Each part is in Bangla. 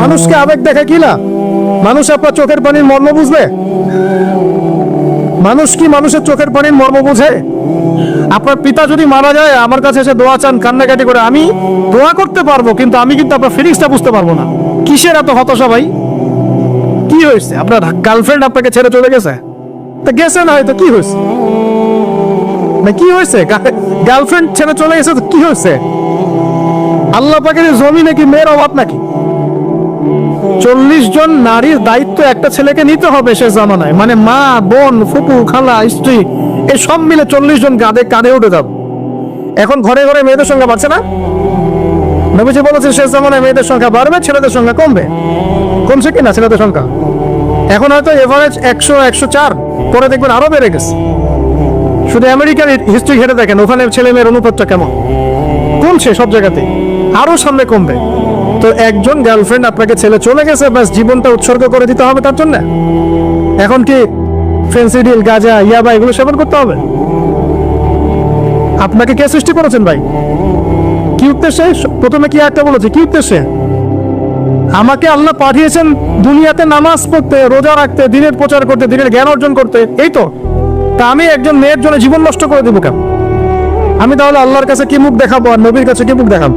মানুষকে আবেগ দেখে কি না? মানুষ আপনার চোখের পানির মর্ম বুঝবে? মানুষ কি মানুষের চোখের পানির মর্ম বুঝে? আপনার পিতা যদি মারা যায়, আমার কাছে এসে দোয়া চান, কান্নাকাটি করে, আমি দোয়া করতে পারব, কিন্তু আমি কিন্তু আপনার ফিলিংসটা বুঝতে পারব না। কিসের এত হতাশা ভাই? কি হয়েছে? আপনার গার্লফ্রেন্ড আপনাকে ছেড়ে চলে গেছে? তা গেছে না হয়তো, কি হয়েছে? না, কি হয়েছে? গার্লফ্রেন্ড ছেড়ে চলে গেছে তো কি হয়েছে? আল্লাহ পাকের জমি নাকি মেয়ের অভাব নাকি? চল্লিশ জন নারীর দায়িত্ব একটা ছেলেকে নিতে হবে সে জামানায়। মানে মা, বোন, ফুপু, খালা, স্ত্রী এই সব মিলে চল্লিশ জন কাঁধে কাঁধে উঠে যাব এখন ঘরে ঘরে মেয়েদের সংখ্যা বাড়ছে না? নবীজি বলেছে জামানায় মেয়েদের সংখ্যা বাড়বে, ছেলেদের সংখ্যা কমবে। কমছে কি না ছেলেদের সংখ্যা? এখন হয়তো এভারেজ একশো একশো চার, পরে দেখবেন আরও বেড়ে গেছে। শুধু আমেরিকার হিস্ট্রি ঘেটে দেখেন ওখানে ছেলে মেয়ের অনুপাতটা কেমন? কমছে সব জায়গাতে আরও সামনে কমবে। তো একজন গার্লফ্রেন্ড আপনাকে ছেলে চলে গেছে, ব্যাস জীবনটা উৎসর্গ করে দিতে হবে তার জন্য। এখন কি ফেন্সিডিল গাজা, ইয়াবা এগুলো সেবন করতে হবে? আপনাকে কে সৃষ্টি করেছেন ভাই? কি উদ্দেশ্যে? প্রথমে কি একটা বলেছে, কি উদ্দেশ্যে? আমাকে আল্লাহ পাঠিয়েছেন দুনিয়াতে নামাজ পড়তে, রোজা রাখতে, দিনের প্রচার করতে, দিনের জ্ঞান অর্জন করতে, এই তো। তা আমি একজন মেয়ের জন্য জীবন নষ্ট করে দেবো কেন? আমি তাহলে আল্লাহর কাছে কি মুখ দেখাবো আর নবীর কাছে কি মুখ দেখাবো?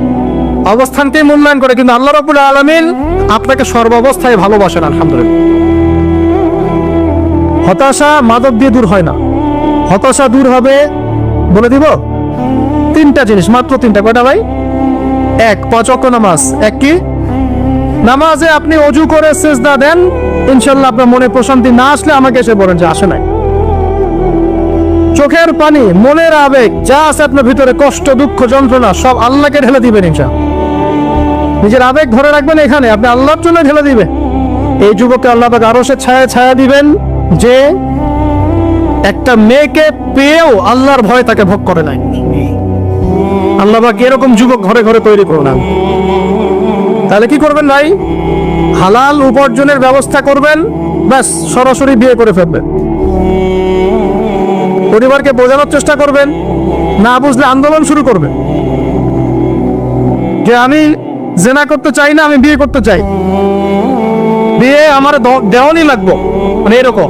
অবস্থানকে মূল্যায়ন করে, কিন্তু আল্লাহ রাব্বুল আলামিন আপনাকে সর্বাবস্থায় ভালোবাসেন, আলহামদুলিল্লাহ। হতাশা মাদক দিয়ে দূর হয় না। হতাশা দূর হবে, বলে দিব, তিনটা জিনিস, মাত্র তিনটা, কয়টা ভাই? এক, পাঁচ নামাজ। এক কি? নামাজে আপনি অজু করে সেজদা দেন ইনশাল্লাহ আপনার মনে প্রশান্তি না আসলে আমাকে এসে বলেন যে আসে নাই। চোখের পানি, মনের আবেগ, যা আছে আপনার ভিতরে, কষ্ট, দুঃখ, যন্ত্রণা, সব আল্লাহকে ঢেলে দিবেন ইনশা নিজের আবেগ ধরে রাখবেন এখানে। আপনি আল্লাহর জন্য ঢেলে দিবেন। এই যুবককে আল্লাহ পাক আরও সে ছায়া ছায়া দিবেন যে একটা মেয়েকে পেয়েও আল্লাহর ভয় তাকে ভোগ করে নাই। আল্লাহ পাক এরকম যুবক ঘরে ঘরে তৈরি করুন। তাহলে কি করবেন ভাই? হালাল উপার্জনের ব্যবস্থা করবেন, ব্যাস, সরাসরি বিয়ে করে ফেলবেন। পরিবারকে বোঝানোর চেষ্টা করবেন, না বুঝলে আন্দোলন শুরু করবেন। যে আমি জেনা করতে চাই না, আমি বিয়ে করতে চাই। বিয়ে আমার দেওয়ানি লাগবো। মানে এরকম।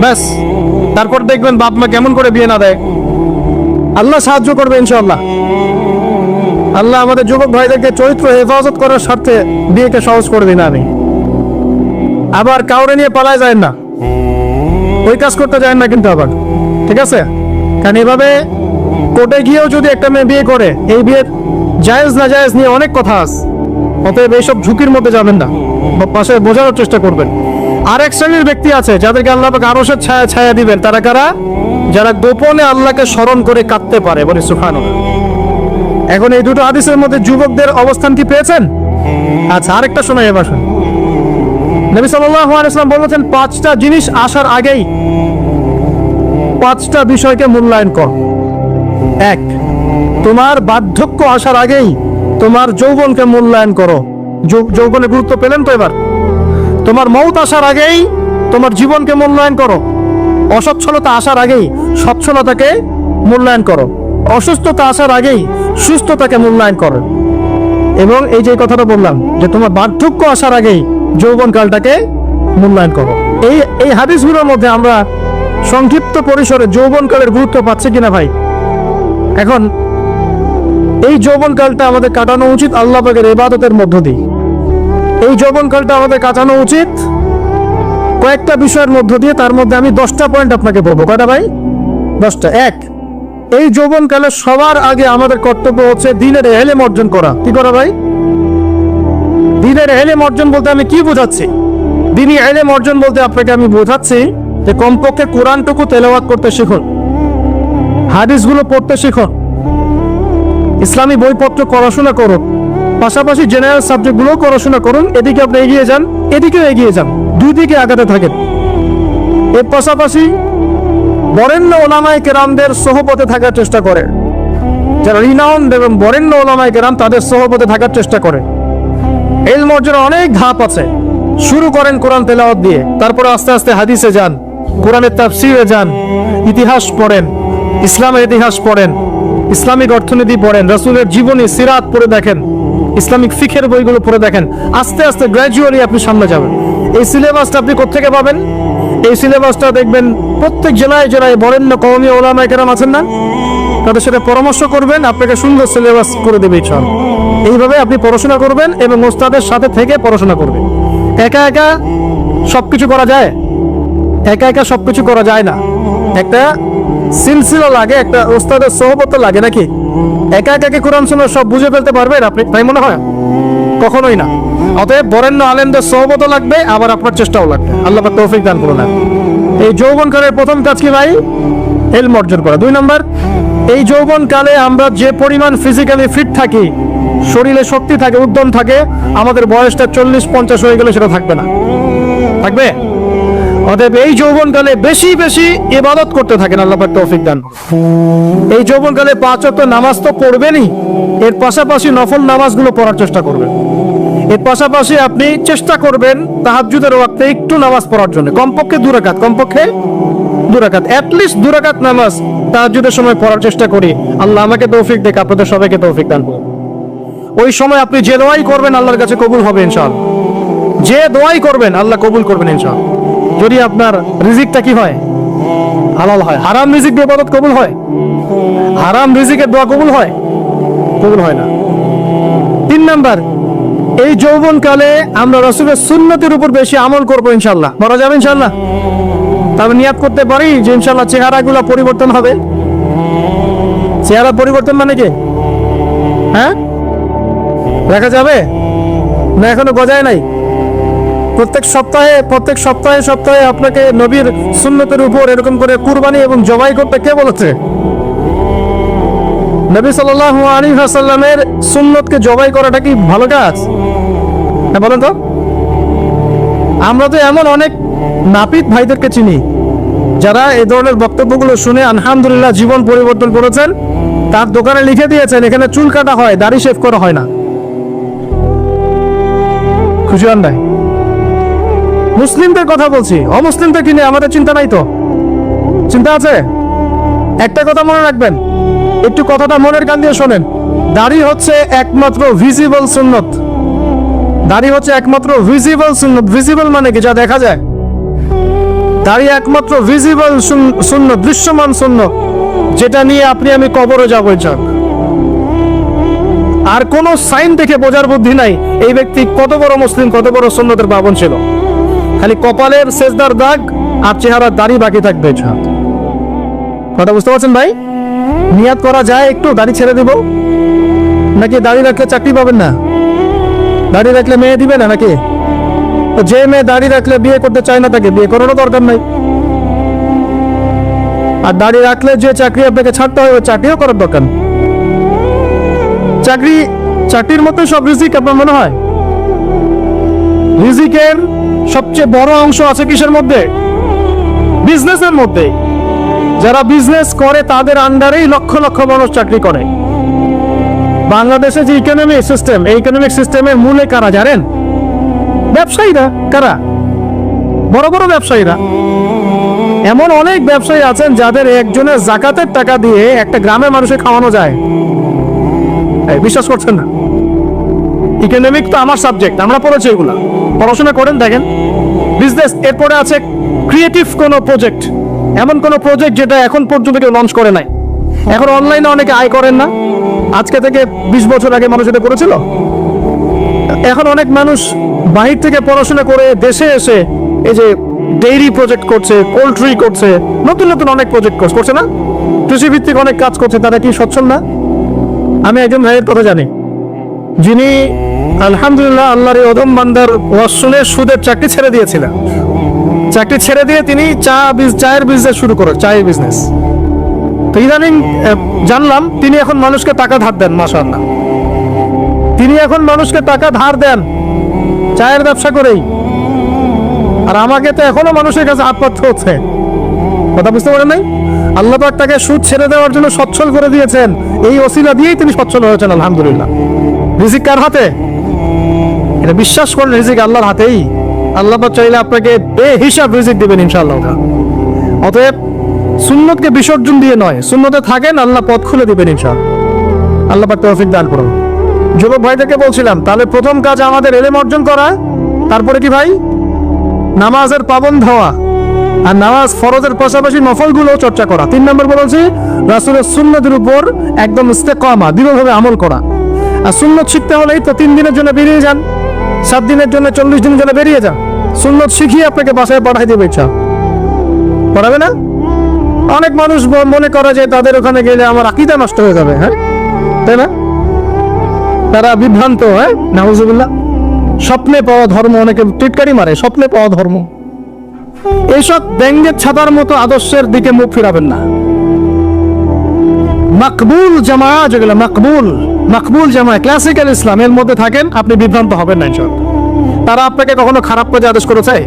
ব্যাস, তারপর দেখবেন বাপ মা কেমন করে বিয়ে না দেয়। আল্লাহ সাহায্য করবে ইনশাল্লাহ আল্লাহ আমাদের যুবক ভাইদেরকে চরিত্র হেফাজত করার স্বার্থে বিয়েকে সহজ করে দিন, আমি। আবার কাউরে নিয়ে পালায় যায় না। ওই কাজ করতে যায় না কিন্তু আবার। ঠিক আছে? কারণ এভাবে কোর্টে গিয়েও যদি একটা মেয়ে বিয়ে করে, এই বিয়ের জায়েজ না জায়েজ নিয়ে অনেক কথা আছে। অতএব এইসব ঝুঁকির মধ্যে যাবেন না। পাশে বোঝানোর চেষ্টা করবেন। আর এক শ্রেণির ব্যক্তি আছে, যাদেরকে আল্লাহ পাক আরও ছায়া ছায়া দিবেন। তারা কারা? যারা গোপনে আল্লাহকে স্মরণ করে কাঁদতে পারে, বলে সুফান এখন এই দুটো হাদিসের মধ্যে যুবকদের অবস্থান কি পেয়েছেন? আচ্ছা আরেকটা শোনাই এবার শুনুন। নবী সাল্লাল্লাহু আলাইহি ওয়াসাল্লাম বলেছেন, পাঁচটা জিনিস আসার আগেই পাঁচটা বিষয়কে মূল্যায়ন কর। এক তোমার বার্ধক্য আসার আগেই তোমার যৌবনকে মূল্যায়ন করো। যৌ- যৌবনের গুরুত্ব পেলেন তো এবার। তোমার মৌত আসার আগেই তোমার জীবনকে মূল্যায়ন করো। অসচ্ছলতা আসার আগেই সচ্ছলতাকে মূল্যায়ন করো। অসুস্থতা আসার আগেই সুস্থতাকে মূল্যায়ন করো। এবং এই যে কথাটা বললাম, যে তোমার বার্ধক্য আসার আগেই যৌবনকালটাকে মূল্যায়ন করো। এই এই হাদিসগুলোর মধ্যে আমরা সংক্ষিপ্ত পরিসরে যৌবনকালের গুরুত্ব পাচ্ছে কিনা ভাই? এখন এই যৌবনকালটা আমাদের কাটানো উচিত আল্লাহ পাকের ইবাদতের মধ্য দিয়ে। এই যৌবনকালটা আমাদের কাটানো উচিত কয়েকটা বিষয়ের মধ্য দিয়ে, তার মধ্যে আমি দশটা পয়েন্ট আপনাকে বলব। কয়টা ভাই? দশটা। এক, এই যৌবনকালে সবার আগে আমাদের কর্তব্য হচ্ছে দিনের এলেম অর্জন করা। কি করা ভাই? দিনের এলেম অর্জন বলতে আমি কি বোঝাচ্ছি? দিনই এলেম অর্জন বলতে আপনাকে আমি বোঝাচ্ছি যে কমপক্ষে কোরআনটুকু তেলাওয়াত করতে শিখুন। হাদিসগুলো পড়তে শিখুন। ইসলামী বইপত্র পড়াশোনা করুন। পাশাপাশি জেনারেল সাবজেক্টগুলো পড়াশোনা করুন। এদিকে আপনি এগিয়ে যান, এদিকেও এগিয়ে যান। দুই দিকে আগাতে থাকেন। এর পাশাপাশি বরেণ্য ওলামায় কেরামদের সহপথে থাকার চেষ্টা করে। যারা রিনাউন এবং বরেণ্য ওলামায় কেরাম তাদের সহপথে থাকার চেষ্টা করে। এলম অর্জনের অনেক ধাপ আছে। শুরু করেন কোরআন তেলাওয়াত দিয়ে। তারপরে আস্তে আস্তে হাদিসে যান, কোরআনের তাফসিরে যান, ইতিহাস পড়েন, ইসলামের ইতিহাস পড়েন। ইসলামিক অর্থনীতি পড়েন, রাসূলের জীবনী, সিরাত পড়ে দেখেন, ইসলামিক ফিখের বইগুলো পড়ে দেখেন, আস্তে আস্তে গ্র্যাজুয়ালি আপনি সামনে যাবেন। এই সিলেবাসটা আপনি কোত্থেকে পাবেন? এই সিলেবাসটা দেখবেন প্রত্যেক জেলায় জেলায় বরেণ্য কওমি ওলামায়ে কেরাম আছেন না? তাদের সাথে পরামর্শ করবেন, আপনাকে সুন্দর সিলেবাস করে দেবে ইনশাল এইভাবে আপনি পড়াশোনা করবেন এবং ওস্তাদের সাথে থেকে পড়াশোনা করবেন। একা একা সবকিছু করা যায়? একা একা সবকিছু করা যায় না। একটা সিলসিলা লাগে, একটা ওস্তাদের সহবত লাগে নাকি? একা একা কি কোরআন শুনে সব বুঝে ফেলতে পারবেন আপনি? তাই মনে হয়? কখনোই না। অতএব বরেণ্য আলেমদের সহবত লাগবে, আবার আপনার চেষ্টাও লাগবে। আল্লাহ তৌফিক দান করুন। এই যৌবনকালের প্রথম কাজ কি ভাই? এলম অর্জন করা। দুই নম্বর, এই যৌবনকালে আমরা যে পরিমাণ ফিজিক্যালি ফিট থাকি, শরীরে শক্তি থাকে, উদ্যম থাকে, আমাদের বয়সটা চল্লিশ পঞ্চাশ হয়ে গেলে সেটা থাকবে না। থাকবে? অতএব এই যৌবনকালে বেশি বেশি ইবাদত করতে থাকেন আল্লাহ তৌফিক দান এই যৌবনকালে পাঁচ ওয়াক্ত নামাজ তো পড়বেনই, এর পাশাপাশি নফল নামাজগুলো পড়ার চেষ্টা করবেন। এর পাশাপাশি আপনি চেষ্টা করবেন তাহাজ্জুদের ওয়াক্তে একটু নামাজ পড়ার জন্য। কমপক্ষে দু রাকাত, কমপক্ষে দু রাকাত অ্যাটলিস্ট দু রাকাত নামাজ তাহাজ্জুদের সময় পড়ার চেষ্টা করি। আল্লাহ আমাকে তৌফিক দেখ আপনাদের সবাইকে তৌফিক দান ওই সময় আপনি যে দোয়াই করবেন আল্লাহর কাছে কবুল হবে ইনশাআল্লাহ। যে দোয়াই করবেন আল্লাহ কবুল করবেন ইনশাআল্লাহ। যদি আপনার রিজিকটা কি হয়? হালাল হয়। হারাম রিজিক দিয়ে কবুল হয়? হারাম রিজিকের দোয়া কবুল হয়? কবুল হয় না। তিন নাম্বার, এই যৌবনকালে আমরা রসুলের সুন্নতির উপর বেশি আমল করব ইনশাল্লাহ বলা যাবে ইনশাল্লাহ তবে নিয়াত করতে পারি যে ইনশাল্লাহ চেহারাগুলো পরিবর্তন হবে। চেহারা পরিবর্তন মানে কি? হ্যাঁ? দেখা যাবে? না, এখনও গজায় নাই? প্রত্যেক সপ্তাহে প্রত্যেক সপ্তাহে সপ্তাহে আপনাকে নবীর সুন্নতের উপর এরকম করে কুরবানি এবং জবাই করতে কে বলেছে? নবী সাল্লাল্লাহু আলাইহি ওয়াসাল্লামের সুন্নতকে জবাই করাটা কি ভালো কাজ? হ্যাঁ বলেন তো। আমরা তো এমন অনেক নাপিত ভাইদেরকে চিনি, যারা এই ধরনের বক্তব্যগুলো শুনে আলহামদুলিল্লাহ জীবন পরিবর্তন করেছেন, তার দোকানে লিখে দিয়েছেন, এখানে চুল কাটা হয়, দাড়ি শেভ করা হয় না। খুশি হন নাই? মুসলিমদের কথা বলছি। অমুসলিমদের কিনে আমাদের চিন্তা নাই তো? চিন্তা আছে? একটা কথা মনে রাখবেন। একটু কথাটা মনের কান দিয়ে শোনেন। দাড়ি হচ্ছে একমাত্র ভিজিবল সুন্নত। দাড়ি হচ্ছে একমাত্র ভিজিবল সুন্নত। ভিজিবল মানে কি? যা দেখা যায়। দাড়ি একমাত্র ভিজিবল শূন্য দৃশ্যমান শূন্য যেটা নিয়ে আপনি, আমি কবরে যাব যাক। আর কোন সাইন দেখে বোঝার বুদ্ধি নাই। এই ব্যক্তি কত বড় মুসলিম, কত বড় সুন্নতের পাবন ছিল। খালি কপালের সেজদার দাগ আর চেহারার দাড়ি বাকি থাকবে কথা বুঝতে পারছেন ভাই? নিয়াত করা যায়, একটু দাড়ি ছেড়ে দিব। নাকি দাড়ি রাখলে চাকরি পাবেন না? দাড়ি রাখলে মেয়ে দিবে না নাকি? যে মেয়ে দাড়ি রাখলে বিয়ে করতে চায় না তাকে, বিয়ে করারও দরকার নাই। আর দাড়ি রাখলে যে চাকরি আপনাকে ছাড়তে হবে ওই চাকরিও করার দরকার চাকরি, চাকরির মতো সব রিজিক আপনার মনে হয়? রিজিকের সবচেয়ে বড় অংশ আছে কিসের মধ্যে? বিজনেসের মধ্যে। যারা বিজনেস করে তাদের আন্ডারেই লক্ষ লক্ষ মানুষ চাকরি করে। বাংলাদেশে যে ইকোনমিক সিস্টেম এই ইকোনমিক সিস্টেমের মূলে কারা জানেন? ব্যবসায়ীরা, কারা? বড় বড় ব্যবসায়ীরা। এমন অনেক ব্যবসায়ী আছেন যাদের একজনের জাকাতের টাকা দিয়ে একটা গ্রামের মানুষকে খাওয়ানো যায়। বিশ্বাস করছেন না? ইকোনমিক তো আমার সাবজেক্ট আমরা পড়েছি এগুলা পড়াশোনা করেন, দেখেন। বিজনেস এরপরে আছে ক্রিয়েটিভ কোনো প্রজেক্ট এমন কোনো প্রজেক্ট যেটা এখন পর্যন্ত কেউ লঞ্চ করে নাই। এখন অনলাইনে অনেকে আয় করেন না। আজকে থেকে বিশ বছর আগে মানুষ এটা করেছিল। এখন অনেক মানুষ বাহির থেকে পড়াশোনা করে দেশে এসে এই যে ডেইরি প্রজেক্ট করছে পোলট্রি করছে, নতুন নতুন অনেক প্রজেক্ট করছে না? কৃষিভিত্তিক অনেক কাজ করছে, তারা কি সচ্ছল না? আমি একজন ভাইয়ের কথা জানি। যিনি আলহামদুলিল্লাহ আল্লাহর অদম বান্দার ওয়াজ সুদের চাকরি ছেড়ে দিয়েছিলেন। চাকরি ছেড়ে দিয়ে তিনি চা চায়ের বিজনেস শুরু করে চায়ের বিজনেস তো ইদানিং জানলাম, তিনি এখন মানুষকে টাকা ধার দেন মাসাল্লাহ তিনি এখন মানুষকে টাকা ধার দেন, চায়ের ব্যবসা করেই। আর আমাকে তো এখনও মানুষের কাছে হাত হচ্ছে। কথা বুঝতে পারেন নাই? আল্লাহ তাকে সুদ ছেড়ে দেওয়ার জন্য সচ্ছল করে দিয়েছেন। এই ওসিলা দিয়েই তিনি সচ্ছল হয়েছেন, আলহামদুলিল্লাহ। রিজিক কার হাতে? এটা বিশ্বাস করেন রিজিক আল্লাহর হাতেই। আল্লাহ চাইলে আপনাকে বেহিসাব রিজিক দিবেন ইনশাআল্লাহ। অতএব সুন্নতকে বিসর্জন দিয়ে নয়, সুন্নতে থাকেন, আল্লাহ পথ খুলে দিবেন ইনশাআল্লাহ। আল্লাহ পাক তৌফিক দান করুন। যুবক ভাইদেরকে বলছিলাম, তাহলে প্রথম কাজ আমাদের এলেম অর্জন করা, তারপরে কি ভাই? নামাজের পাবন হওয়া আর নামাজ ফরজের পাশাপাশি নফলগুলো চর্চা করা। তিন নম্বর বলেছি, রাসুলের সুন্নতের উপর একদম ইস্তেকামা, দৃঢ়ভাবে আমল করা। আর সুন্নত শিখতে হলেই তো তিন দিনের জন্য বেরিয়ে যান। সাত দিনের জন্য, চল্লিশ দিনের জন্য বেরিয়ে যান। সুন্নত শিখিয়ে আপনাকে বাসায় পাঠাই দেবে ইচ্ছা পড়াবে না? অনেক মানুষ মনে করে যে তাদের ওখানে গেলে আমার আকিদা নষ্ট হয়ে যাবে হ্যাঁ? তাই না? তারা বিভ্রান্ত হ্যাঁ? নাহুজুবিল্লাহ স্বপ্নে পাওয়া ধর্ম, অনেকে টিটকারি মারে, স্বপ্নে পাওয়া ধর্ম। এইসব ব্যঙ্গের ছাতার মতো আদর্শের দিকে মুখ ফিরাবেন না। মাকবুল জামা যেগুলো মাকবুল। মাকবুল জামায় ক্লাসিক্যাল ইসলামের মধ্যে থাকেন, আপনি বিভ্রান্ত হবেন না ইনশাল্লাহ তারা আপনাকে কখনো খারাপ কাজে আদেশ করে করেছে?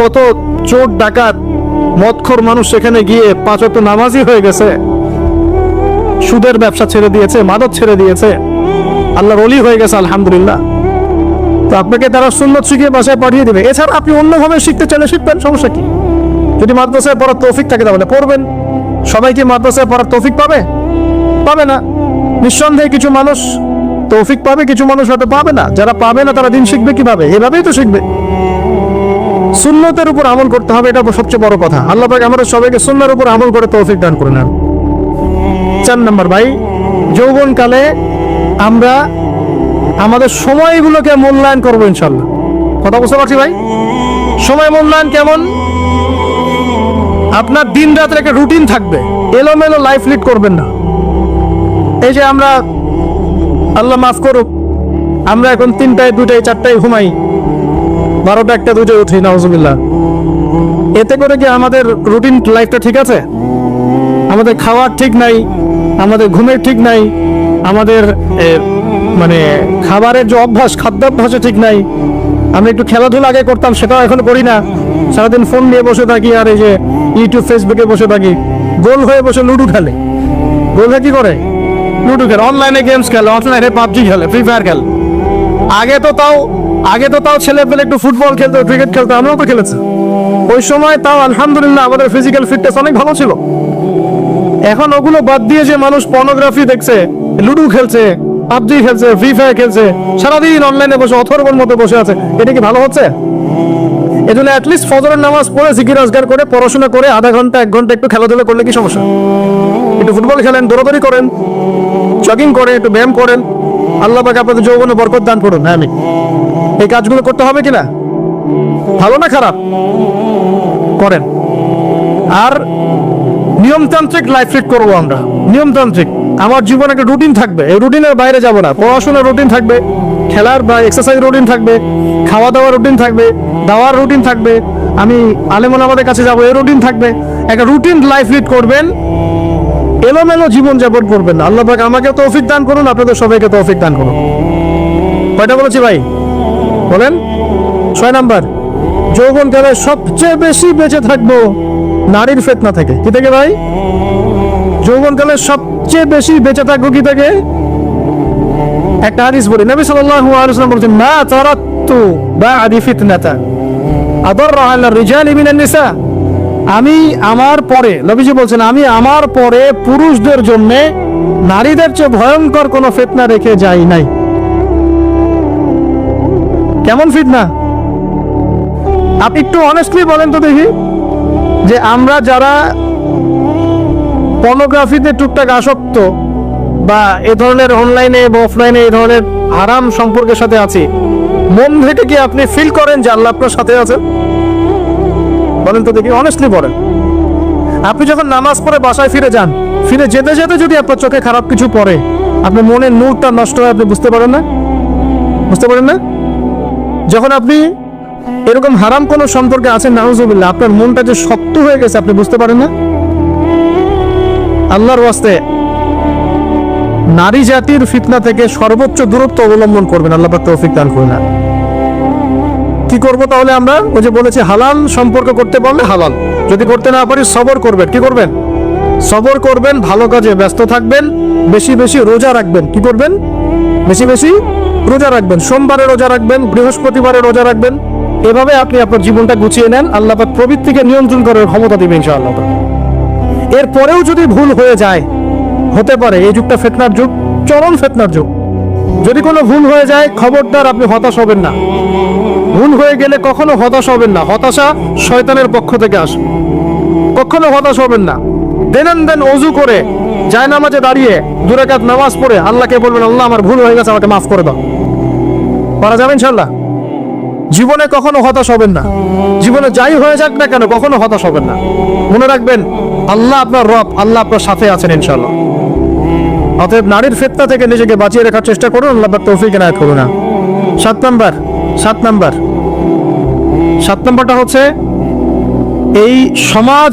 কত চোর, ডাকাত, মদখোর মানুষ সেখানে গিয়ে পাঁচত নামাজি হয়ে গেছে। সুদের ব্যবসা ছেড়ে দিয়েছে, মাদক ছেড়ে দিয়েছে। আল্লাহর অলি হয়ে গেছে, আলহামদুলিল্লাহ। তো আপনাকে তারা সুন্নত শিখিয়ে বাসায় পাঠিয়ে দেবে। এছাড়া আপনি অন্যভাবে শিখতে চাইলে শিখবেন, সমস্যা কি? যদি মাদ্রাসায় পড়ার তৌফিক থাকে তাহলে পড়বেন। সবাই কি মাদ্রাসায় পড়ার তৌফিক পাবে? পাবে না। নিঃসন্দেহে কিছু মানুষ তৌফিক পাবে, কিছু মানুষ হয়তো পাবে না। যারা পাবে না, তারা দিন শিখবে কীভাবে? এভাবেই তো শিখবে। সুন্নতের উপর আমল করতে হবে, এটা সবচেয়ে বড় কথা। আল্লাহ পাক আমাদের সবাইকে সুন্নার উপর আমল করে তৌফিক দান করে নেন। চার নম্বর, ভাই, যৌবনকালে আমরা আমাদের সময়গুলোকে মূল্যায়ন করব ইনশাল্লাহ কথা বুঝতে পারছি, ভাই? সময় মূল্যায়ন কেমন? আপনার দিন রাতের একটা রুটিন থাকবে। এলোমেলো লাইফ লিড করবেন না। এই যে আমরা, আল্লাহ মাফ করুক, আমরা এখন তিনটায় দুটায় চারটায় ঘুমাই। বারোটা একটা দুটোয় উঠি, নাউজুবিল্লাহ। এতে করে কি আমাদের রুটিন লাইফটা ঠিক আছে? আমাদের খাওয়ার ঠিক নাই, আমাদের ঘুমের ঠিক নাই, আমাদের মানে খাবারের যে অভ্যাস, খাদ্যাভ্যাসও ঠিক নাই। আমরা একটু খেলাধুলা আগে করতাম, সেটাও এখন করি না। সারাদিন ফোন নিয়ে বসে থাকি আর এই যে ইউটিউব ফেসবুকে বসে থাকি। গোল হয়ে বসে লুডো খেলে। গোল হয়ে কি করে? লুডো খেলে অনলাইনে গেমস খেলে অনলাইনে পাবজি খেলে ফ্রি ফায়ার খেলে। আগে তো তাও, আগে তো তাও ছেলে পেলে একটু ফুটবল খেলতো ক্রিকেট খেলতো, আমরাও তো খেলেছি। ওই সময় তাও আলহামদুলিল্লাহ আমাদের ফিজিক্যাল ফিটনেস অনেক ভালো ছিল। এখন ওগুলো বাদ দিয়ে যে মানুষ পর্নোগ্রাফি দেখছে, লুডো খেলছে পাবজি খেলছে ফ্রি ফায়ার খেলছে, সারাদিন অনলাইনে বসে, অথর্বর মতো বসে আছে, এটা কি ভালো হচ্ছে? এজন্য অ্যাটলিস্ট ফজরের নামাজ পড়ে জিকির করে, পড়াশোনা করে, আধা ঘণ্টা, এক ঘণ্টা একটু খেলাধুলা করলে কি সমস্যা? একটু ফুটবল খেলেন, দৌড়াদৌড়ি করেন জগিং করেন, একটু ব্যায়াম করেন, আল্লাহ আপনাদের যৌবনে বরকত দান করুন হ্যাঁ আমি এই কাজগুলো করতে হবে কিনা ভালো না খারাপ? করেন। আর নিয়মতান্ত্রিক লাইফ লিড করব আমরা। নিয়মতান্ত্রিক। আমার জীবনে একটা রুটিন থাকবে। এই রুটিনের বাইরে যাব না। পড়াশোনার রুটিন থাকবে। খেলার বা এক্সারসাইজ রুটিন থাকবে খাওয়া দাওয়ার রুটিন থাকবে, দাওয়ার রুটিন থাকবে, আমি আলেমন আমাদের কাছে যাব এই রুটিন থাকবে। একটা রুটিন লাইফ লিড করবেন, এলোমেলো জীবন যাপন করবেন আল্লাহ পাক আমাকে তৌফিক দান করুন, আপনাদের সবাইকে তৌফিক দান করুন। কয়টা বলেছি ভাই? বলেন। ছয় নাম্বার যৌবনকালে সবচেয়ে বেশি বেঁচে থাকব নারীর ফেতনা থেকে। কি থেকে ভাই? যৌবনকালে সবচেয়ে বেশি বেঁচে থাকব কি থেকে? একটা হাদিস বলি, নবী সাল্লাল্লাহু আলাইহি ওয়াসাল্লাম বলেছেন, মা তারাত্তু বা'দি ফিতনাতা আদাররা আলা রিজালি মিনান নিসা। আমি আমার পরে, নবীজি বলছেন, আমি আমার পরে পুরুষদের জন্য নারীদের চেয়ে ভয়ঙ্কর কোনো ফিতনা রেখে যাই নাই। কেমন ফিতনা? আপনি একটু অনেস্টলি বলেন তো দেখি, যে আমরা যারা পর্নোগ্রাফিতে টুকটাক আসক্ত বা এ ধরনের অনলাইনে বা অফলাইনে এই ধরনের আরাম সম্পর্কের সাথে আছি। মন থেকে কি আপনি ফিল করেন যে আল্লাহ আপনার সাথে আছেন বলেন তো দেখি অনেস্টলি বলেন। আপনি যখন নামাজ পড়ে বাসায় ফিরে যান, ফিরে যেতে যেতে যদি আপনার চোখে খারাপ কিছু পড়ে, আপনার মনের নূরটা নষ্ট হয়, আপনি বুঝতে পারেন না? বুঝতে পারেন না? যখন আপনি এরকম হারাম কোন সম্পর্কে আছেন, নাউজুবিল্লাহ, আপনার মনটা যে শক্ত হয়ে গেছে, আপনি বুঝতে পারেন না? আল্লাহর ওয়াস্তে নারী জাতির ফিতনা থেকে সর্বোচ্চ দূরত্ব অবলম্বন করবেন। আল্লাহ তৌফিক দান করুন। কি করব তাহলে আমরা? ওই যে বলেছি, হালাল সম্পর্ক করতে পারলে হালাল। যদি করতে না পারি, সবর করবেন। কি করবেন? সবর করবেন, ভালো কাজে ব্যস্ত থাকবেন, বেশি বেশি রোজা রাখবেন। কি করবেন? বেশি বেশি রোজা রাখবেন। সোমবারে রোজা রাখবেন, বৃহস্পতিবারে রোজা রাখবেন। এভাবে আপনি আপনার জীবনটা গুছিয়ে নেন। আল্লাহ প্রবৃত্তিকে নিয়ন্ত্রণ করার ক্ষমতা দিবেন ইনশাআল্লাহ। এরপরেও যদি ভুল হয়ে যায় হতে পারে, এই যুগটা ফেতনার যুগ, চরম ফেতনার যুগ। যদি কোনো ভুল হয়ে যায়, খবরদার আপনি হতাশ হবেন না। ভুল হয়ে গেলে কখনো হতাশ হবেন না। হতাশা শয়তানের পক্ষ থেকে আসে। কখনো হতাশ হবেন না। দেন দেন অজু করে যায় নামাজে দাঁড়িয়ে দুরাকাত নামাজ পড়ে আল্লাহকে বলবেন, আল্লাহ, আমার ভুল হয়ে গেছে, আমাকে মাফ করে দাও। পারা যাবে ইনশাল্লাহ জীবনে কখনো হতাশ হবেন না। জীবনে যাই হয়ে যাক না কেন, কখনো হতাশ হবেন না। মনে রাখবেন, আল্লাহ আপনার রব, আল্লাহ আপনার সাথে আছেন ইনশাল্লাহ অতএব নারীর ফেতনা থেকে নিজেকে বাঁচিয়ে রাখার চেষ্টা করুন, আল্লাহ তৌফিক এনায়েত করুন। সাত নাম্বার সাত নাম্বার। সাত নাম্বারটা হচ্ছে, এই সমাজ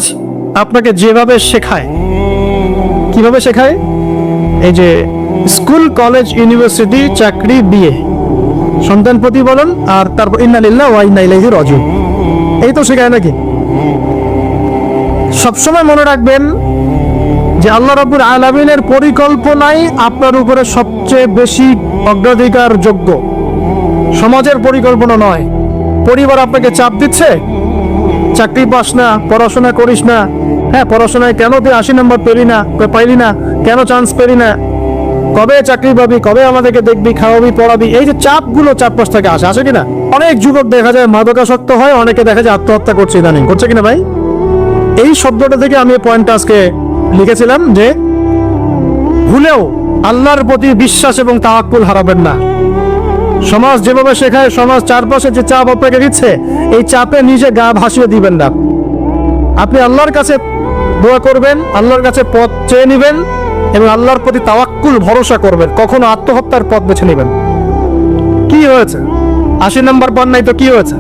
আপনাকে যেভাবে শেখায়, কীভাবে শেখায়? এই যে স্কুল, কলেজ, ইউনিভার্সিটি, চাকরি, বিয়ে। সন্তান প্রতিপালন আর তারপর ইন্নালিল্লাহ ওয়া ইন্না ইলাইহি রাজিউন। এই তো শেখায় নাকি? সবসময় মনে রাখবেন যে আল্লাহ রাব্বুল আলামিনের পরিকল্পনাই আপনার উপরে সবচেয়ে বেশি অগ্রাধিকার যোগ্য সমাজের পরিকল্পনা নয়। পরিবার আপনাকে চাপ দিচ্ছে? চাকরি পাস না, পড়াশোনা করিস না। হ্যাঁ পড়াশোনায় কেন তুই আশি নম্বর পেলি না পাইলি না? কেন চান্স পেলি না? কবে চাকরি পাবি, কবে আমাদেরকে দেখবি, খাওয়াবি, পড়াবি? এই যে চাপগুলো চারপাশ থেকে আসে আসে কিনা? অনেক যুবক দেখা যায় মাদকাসক্ত হয়, অনেকে দেখা যায় আত্মহত্যা করছে ইদানিং। করছে কিনা ভাই? এই শব্দটা থেকে আমি পয়েন্ট আজকে লিখেছিলাম যে, ভুলেও আল্লাহর প্রতি বিশ্বাস এবং তাওয়াক্কুল হারাবেন না। সমাজ যেভাবে শেখায়, সমাজ চারপাশে যে চাপ আপনাকে দিচ্ছে, এই চাপে নিজে গা ভাসিয়ে দিবেন না। আপনি আল্লাহর কাছে দোয়া করবেন, আল্লাহর কাছে পথ চেয়ে নেবেন এবং আল্লাহর প্রতি তাওয়াক্কুল ভরসা করবেন। কখনো আত্মহত্যার পথ বেছে নেবেন। কি হয়েছে? আশি নাম্বার পান নাই তো কি হয়েছে?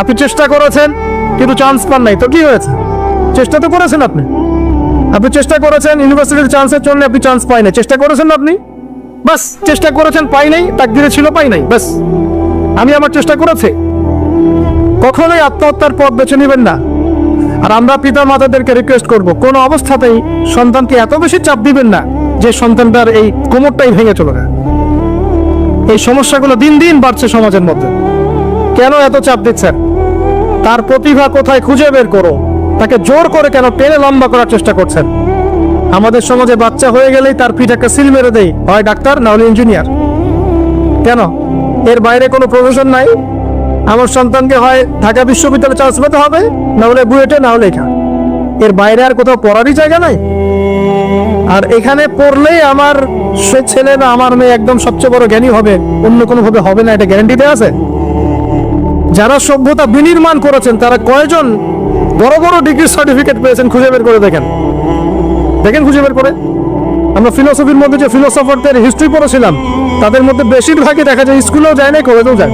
আপনি চেষ্টা করেছেন, কিন্তু চান্স পান নাই তো কি হয়েছে? চেষ্টা তো করেছেন আপনি। আপনি চেষ্টা করেছেন ইউনিভার্সিটির চান্সের জন্য আপনি চান্স পাই নাই। চেষ্টা করেছেন না আপনি? বাস, চেষ্টা করেছেন, পাই নাই, তাকদিরে ছিল, পাই নাই, বাস। আমি আমার চেষ্টা করেছি। কখনোই আত্মহত্যার পথ বেছে নেবেন না। আর আমরা পিতা মাতাদেরকে রিকোয়েস্ট করব, কোন অবস্থাতেই সন্তানকে এত বেশি চাপ দিবেন না যে সন্তানটার এই কোমরটাই ভেঙে চলে যায় এই সমস্যাগুলো দিন দিন বাড়ছে সমাজের মধ্যে। কেন এত চাপ দিচ্ছেন? তার প্রতিভা কোথায় খুঁজে বের করো? তাকে জোর করে কেন টেনে লম্বা করার চেষ্টা করছেন? আমাদের সমাজে বাচ্চা হয়ে গেলেই তার পিঠ একটা সিল মেরে দেয় হয় ডাক্তার, না হলে ইঞ্জিনিয়ার। কেন? এর বাইরে কোনো প্রফেশন নাই? আমার সন্তানকে হয় ঢাকা বিশ্ববিদ্যালয়ে চান্স পেতে হবে, না হলে বুয়েটে, না হলে এখানে। এর বাইরে আর কোথাও পড়ারই জায়গা নাই? আর এখানে পড়লেই আমার সে ছেলে না আমার মেয়ে একদম সবচেয়ে বড় জ্ঞানী হবে, অন্য কোনো ভাবে হবে না, এটা গ্যারান্টি দেওয়া আছে? যারা সভ্যতা বিনির্মাণ করেছেন, তারা কয়জন বড় বড় ডিগ্রি সার্টিফিকেট পেয়েছেন, খুঁজে বের করে দেখেন। দেখেন খুঁজে বের করে। আমরা ফিলোসফির মধ্যে যে ফিলোসফারদের হিস্ট্রি পড়েছিলাম, তাদের মধ্যে বেশিরভাগই দেখা যায় স্কুলেও যায় না কলেজেও যায়।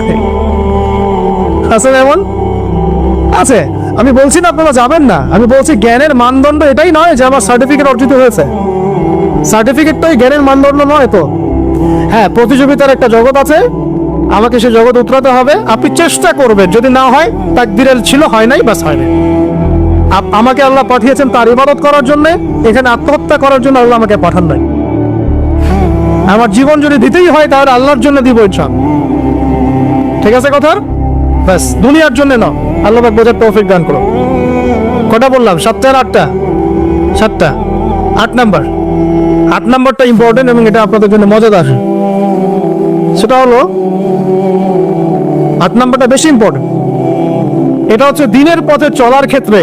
আছে এমন? আছে। আমি বলছি না আপনারা যাবেন না। আমি বলছি জ্ঞানের মানদণ্ড এটাই নয় যে আমার সার্টিফিকেট অর্জিত হয়েছে। সার্টিফিকেট তো জ্ঞানের মানদণ্ড নয় তো। হ্যাঁ প্রতিযোগিতার একটা জগৎ আছে। আমাকে সে জগৎ উতরাতে হবে। আপনি চেষ্টা করবেন। যদি না হয়, তাকদিরের ছিল, হয় নাই, বাস, হয় আমাকে আল্লাহ পাঠিয়েছেন তার ইবাদত করার জন্য। এখানে আত্মহত্যা করার জন্য আল্লাহ আমাকে পাঠান নাই। আমার জীবন যদি দিতেই হয়, তাহলে আল্লাহর জন্য দিব ইনশাল ঠিক আছে কথা ব্যাস, দুনিয়ার জন্য না। আল্লাহ বোঝার তৌফিক দান করো কটা বললাম? সাতটা আর আটটা? সাতটা। আট নাম্বার। আট নাম্বারটা ইম্পর্টেন্ট এবং এটা আপনাদের জন্য মজাদার। সেটা হলো, আট নাম্বারটা বেশি ইম্পর্টেন্ট এটা হচ্ছে দিনের পথে চলার ক্ষেত্রে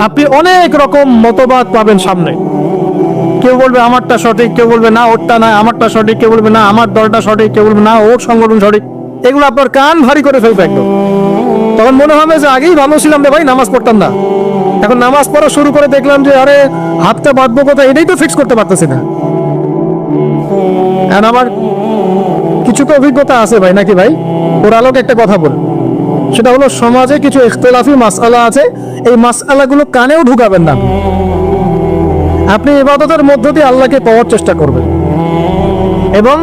আপনি অনেক রকম মতবাদ পাবেন সামনে। কেউ বলবে, আমারটা সঠিক কেউ বলবে, না, ওরটা না আমারটা সঠিক কেউ বলবে, না, আমার দলটা সঠিক কেউ বলবে, না, ওর সংগঠন সঠিক এগুলো আপনার কান ভারী করে ফেলবে একদম। তখন মনে হবে যে, আগেই ভালো ছিলাম রে ভাই, নামাজ পড়তাম না। এখন নামাজ পড়া শুরু করে দেখলাম যে, আরে, হাতটা বাঁধবো কোথায়? এটাই তো ফিক্স করতে পারতেছি না। আর আমার কিছু তো অভিজ্ঞতা আছে ভাই, নাকি ভাই? ওর আলোকে একটা কথা বল। সেটা হলো, সমাজে কিছু ইখতলাফি মাসআলা আছে। এই মাসআলাগুলো কানেও ঢুকাবেন না। আপনি ইবাদতের মধ্য দিয়ে আল্লাহকে পাওয়ার চেষ্টা করবেন। এবং